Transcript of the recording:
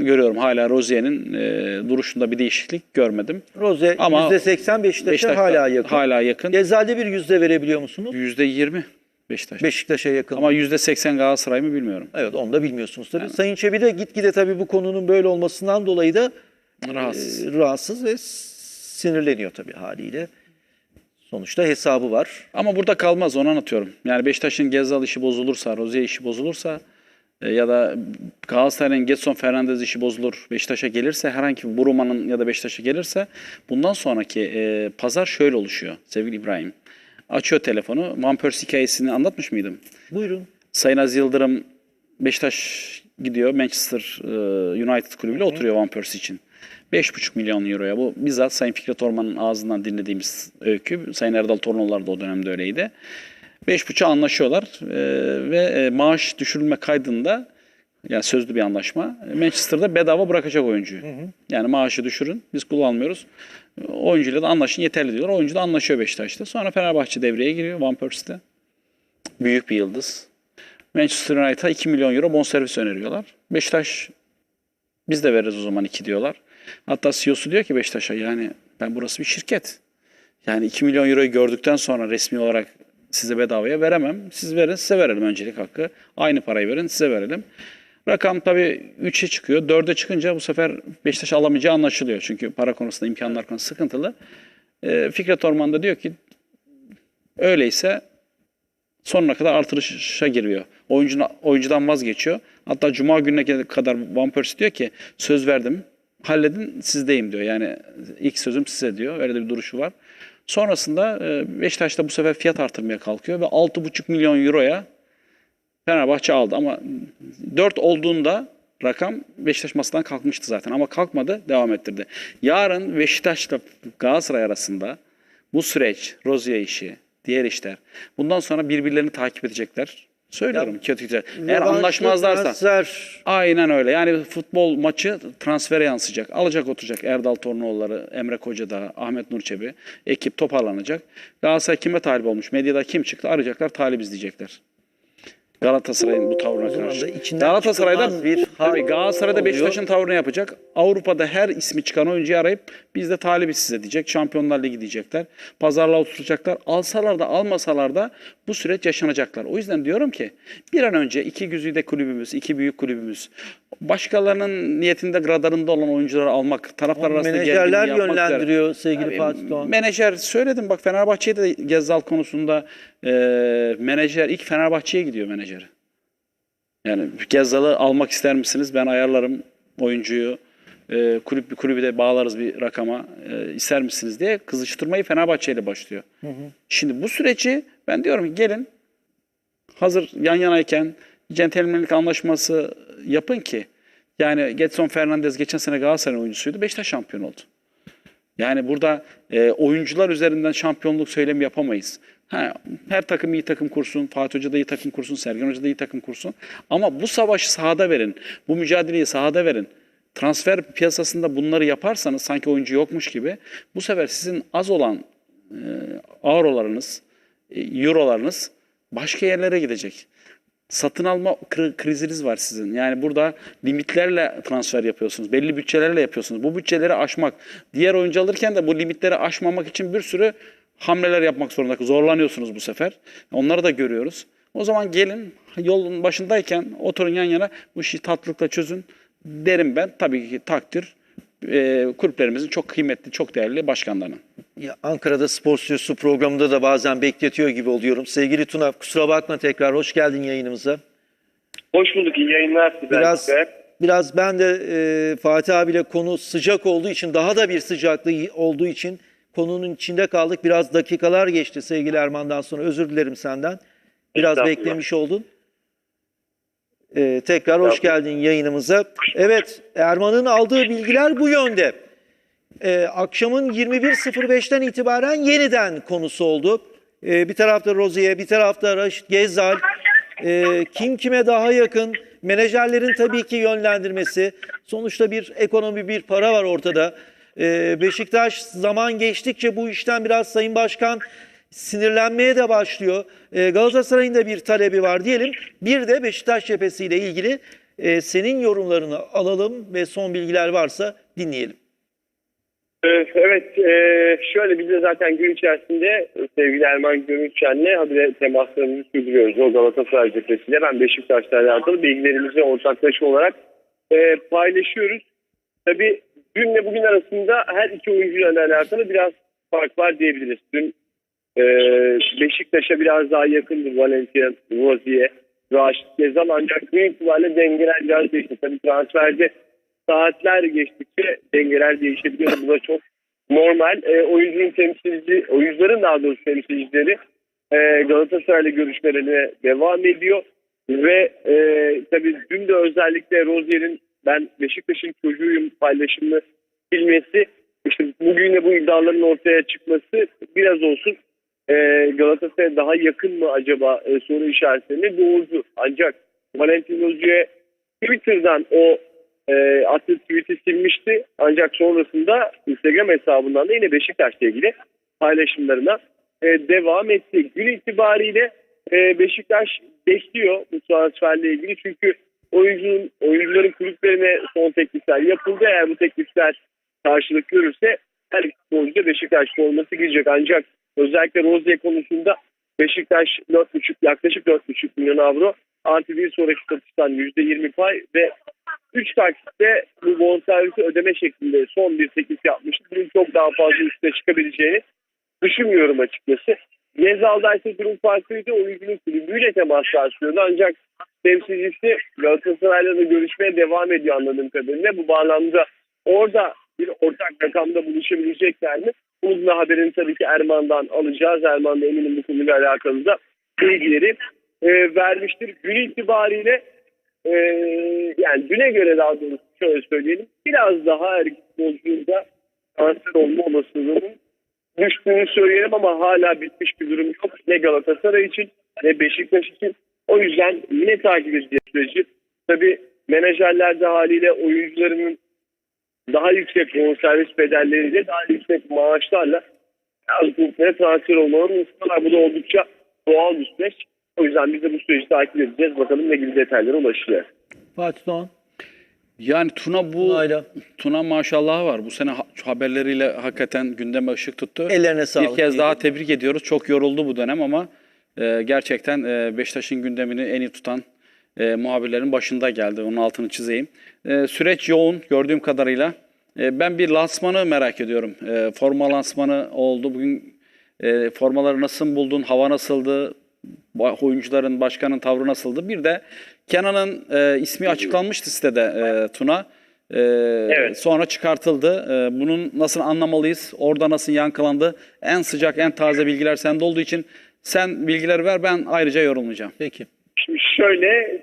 görüyorum. Hala Rozier'in e, duruşunda bir değişiklik görmedim. Roze Ama %80 Beşiktaş'a Beşiktaş hala yakın. Hala yakın. Gezal'de bir yüzde verebiliyor musunuz? %20 Beşiktaş. Beşiktaş'a yakın. Ama %80 Galatasaray mı bilmiyorum. Evet onu da bilmiyorsunuz tabii. Sayın Çebi de gitgide tabii bu konunun böyle olmasından dolayı da Rahatsız. e, rahatsız ve sinirleniyor tabii haliyle. Sonuçta hesabı var. Ama burada kalmaz onu anlatıyorum. Yani Beşiktaş'ın Gezzal işi bozulursa, Rozier işi bozulursa ya da Galatasaray'ın Getson Fernandez işi bozulur, Beşiktaş'a gelirse herhangi bir Buruma'nın ya da Beşiktaş'a gelirse bundan sonraki e, pazar şöyle oluşuyor sevgili İbrahim. Açıyor telefonu. Van Persie hikayesini anlatmış mıydım? Buyurun. Sayın Aziz Yıldırım Beşiktaş gidiyor Manchester e, United kulübüyle oturuyor Van Persie için. 5,5 milyon euroya bu bizzat Sayın Fikret Orman'ın ağzından dinlediğimiz öykü. Sayın Erdal Tornoğullar da o dönemde öyleydi. 5,5'a anlaşıyorlar e, ve e, maaş düşürülme kaydında yani sözlü bir anlaşma. Manchester'da bedava bırakacak oyuncuyu. Yani maaşı düşürün biz kullanmıyoruz. Oyuncuyla da anlaşın yeterli diyorlar. Oyuncu da anlaşıyor Beşiktaş'ta. Sonra Fenerbahçe devreye giriyor Van Persie'de. Büyük bir yıldız. Manchester United'a 2 milyon euro bonservis öneriyorlar. Beşiktaş biz de veririz o zaman 2 diyorlar. Hatta CEO'su diyor ki Beşiktaş'a yani ben burası bir şirket. Yani 2 milyon euroyu gördükten sonra resmi olarak size bedavaya veremem. Siz verin size verelim öncelik hakkı. Aynı parayı verin size verelim. Rakam tabii 3'e çıkıyor. 4'e çıkınca bu sefer Beşiktaş alamayacağı anlaşılıyor. Çünkü para konusunda imkanlar konusunda sıkıntılı. Ee, Fikret Orman da diyor ki öyleyse sonuna kadar artırışa giriyor. Oyuncuna, oyuncudan vazgeçiyor. Hatta Cuma gününe kadar Van Persie diyor ki söz verdim halledin sizdeyim diyor. Yani ilk sözüm size diyor. Öyle de bir duruşu var. Sonrasında e, Beşiktaş da bu sefer fiyat artırmaya kalkıyor ve 6,5 milyon euroya Fenerbahçe aldı ama 4 olduğunda rakam Beşiktaş masadan kalkmıştı zaten ama kalkmadı devam ettirdi. Yarın Beşiktaş'la Galatasaray arasında bu süreç, Rozier işi, diğer işler bundan sonra birbirlerini takip edecekler. Söylüyorum kötü. Eğer anlaşmazlarsa transfer Aynen öyle. Yani futbol maçı transfere yansıyacak. Alacak oturacak Erdal Tornoğulları, Emre Kocadağ, Ahmet Nurçebi. Ekip toparlanacak. Galatasaray kime talip olmuş? Medyada kim çıktı? Arayacaklar, talibiz diyecekler. Galatasaray'ın bu tavrına karşı. Galatasaray'da bir hal Galatasaray'da. Beşiktaş'ın tavrını yapacak. Avrupa'da her ismi çıkan oyuncuyu arayıp biz de talibiz size diyecek. Şampiyonlar Ligi diyecekler. Pazarlığa oturacaklar. Alsalar da almasalar da bu süreç yaşanacaklar. O yüzden diyorum ki bir an önce iki güzide kulübümüz, iki büyük kulübümüz başkalarının niyetinde radarında olan oyuncuları almak, taraflar arasında menajerler gerginliği yapmak üzere. yönlendiriyor sevgili Tabii, Fatih Doğan. Menajer söyledim bak Fenerbahçe'ye de Gezzal konusunda e, menajer ilk Fenerbahçe'ye gidiyor menajer. Yani Gezzal'ı almak ister misiniz? Ben ayarlarım oyuncuyu. E, kulüp kulübü de bağlarız bir rakama. E, ister misiniz diye kızıştırmayı Fenerbahçe ile başlıyor. Şimdi bu süreci ben diyorum ki gelin hazır yan yanayken centilmenlik anlaşması yapın ki yani Getson Fernandez geçen sene Galatasaray oyuncusuydu. Beşiktaş şampiyon oldu. Yani burada e, oyuncular üzerinden şampiyonluk söylemi yapamayız. Ha, her takım iyi takım kursun, Fatih Hoca da iyi takım kursun, Sergen Hoca da iyi takım kursun. Ama bu savaşı sahada verin, bu mücadeleyi sahada verin. Transfer piyasasında bunları yaparsanız sanki oyuncu yokmuş gibi bu sefer sizin az olan e, avrolarınız, e, eurolarınız başka yerlere gidecek. Satın alma kri- kriziniz var sizin. Yani burada limitlerle transfer yapıyorsunuz. Belli bütçelerle yapıyorsunuz. Bu bütçeleri aşmak. Diğer oyuncu alırken de bu limitleri aşmamak için bir sürü hamleler yapmak zorunda. Zorlanıyorsunuz bu sefer. Onları da görüyoruz. O zaman gelin yolun başındayken oturun yan yana bu işi tatlılıkla çözün derim ben. Tabii ki takdir e, kulüplerimizin çok kıymetli, çok değerli başkanlarının. Ya Ankara'da Spor Stüdyosu programında da bazen bekletiyor gibi oluyorum. Sevgili Tuna kusura bakma tekrar hoş geldin yayınımıza. Hoş bulduk. iyi yayınlar. Biraz Biraz... biraz ben de e, Fatih abiyle konu sıcak olduğu için daha da bir sıcaklığı olduğu için konunun içinde kaldık. Biraz dakikalar geçti sevgili Erman'dan sonra özür dilerim senden. Biraz beklemiş oldun. E, tekrar hoş geldin yayınımıza. Evet Erman'ın aldığı bilgiler bu yönde. E, akşamın 21.05'ten itibaren yeniden konusu oldu. E, bir tarafta Rozier, bir tarafta Raşit Gezzal. E, kim kime daha yakın? Menajerlerin tabii ki yönlendirmesi. Sonuçta bir ekonomi, bir para var ortada. E, Beşiktaş zaman geçtikçe bu işten biraz Sayın Başkan sinirlenmeye de başlıyor. E, Galatasaray'ın da bir talebi var diyelim. Bir de Beşiktaş cephesiyle ilgili E, senin yorumlarını alalım ve son bilgiler varsa dinleyelim. Ee, Evet, e, şöyle biz de zaten gün içerisinde e, sevgili Erman Gönülçen'le habire temaslarımızı sürdürüyoruz. O Galatasaray cephesiyle ben Beşiktaş'la alakalı bilgilerimizi ortaklaşa olarak paylaşıyoruz. Tabii dünle bugün arasında her iki oyuncuyla alakalı biraz fark var diyebiliriz. Dün e, Beşiktaş'a biraz daha yakındı Valencia, Rozier, Raşit Gezal ancak gün itibariyle dengeler biraz değişti. Tabii transferde saatler geçtikçe dengeler değişebiliyor. Bu da çok normal. E, oyuncunun temsilci, oyuncuların daha doğrusu temsilcileri e, Galatasaray'la görüşmelerine devam ediyor. Ve e, tabii dün de özellikle Rozier'in ben Beşiktaş'ın çocuğuyum paylaşımını bilmesi, işte bugün de bu iddiaların ortaya çıkması biraz olsun e, Galatasaray'a daha yakın mı acaba e, soru işaretlerini doğurdu. Ancak Valentin Rozier'e Twitter'dan o e, attığı tweet'i silmişti. Ancak sonrasında Instagram hesabından da yine Beşiktaş'la ilgili paylaşımlarına e, devam etti. Gün itibariyle e, Beşiktaş bekliyor bu transferle ilgili. Çünkü oyuncunun, oyuncuların kulüplerine son teklifler yapıldı. Eğer bu teklifler karşılık görürse her iki da Beşiktaş forması giyecek. Ancak özellikle Rozier konusunda Beşiktaş 4,5 yaklaşık 4,5 milyon avro artı bir sonraki satıştan %20 pay ve 3 taksitte bu bonservisi ödeme şeklinde son bir teklif yapmıştı. Bunun çok daha fazla üstüne çıkabileceğini düşünmüyorum açıkçası. Gezal'da ise durum farklıydı. Oyuncunun kulübüyle temaslar sürüyordu. Ancak temsilcisi Galatasaray'la da görüşmeye devam ediyor anladığım kadarıyla. Bu bağlamda orada bir ortak rakamda buluşabilecekler mi? Bunun da haberini tabii ki Erman'dan alacağız. Erman da eminim bu konuyla alakalı da bilgileri e, vermiştir. Gün itibariyle e, yani düne göre daha doğrusu şöyle söyleyelim biraz daha her iki futbolcunun da kanser olma olasılığının düştüğünü söyleyelim ama hala bitmiş bir durum yok. Ne Galatasaray için ne Beşiktaş için. O yüzden yine takip edeceğiz süreci. Tabii menajerler de haliyle oyuncularının daha yüksek bonservis bedelleriyle daha yüksek maaşlarla az kulüplere transfer olmalarını istiyorlar. Bu da oldukça doğal bir süreç. O yüzden biz de bu süreci takip edeceğiz. Bakalım ne gibi detaylara ulaşacağız. Fatih Doğan. Yani Tuna bu Tuna'yla. Tuna maşallah var. Bu sene ha- haberleriyle hakikaten gündeme ışık tuttu. Ellerine sağlık. Bir kez daha tebrik ediyoruz. Çok yoruldu bu dönem ama e, gerçekten e, Beşiktaş'ın gündemini en iyi tutan e, muhabirlerin başında geldi. Onun altını çizeyim. E, süreç yoğun gördüğüm kadarıyla. E, ben bir lansmanı merak ediyorum. E, forma lansmanı oldu. Bugün e, formaları nasıl buldun? Hava nasıldı? Oyuncuların, başkanın tavrı nasıldı? Bir de Kenan'ın e, ismi açıklanmıştı sitede e, Tuna. E, Evet. Sonra çıkartıldı. E, bunun nasıl anlamalıyız? Orada nasıl yankılandı? En sıcak, en taze bilgiler sende olduğu için sen bilgileri ver ben ayrıca yorumlayacağım. Peki. Şimdi şöyle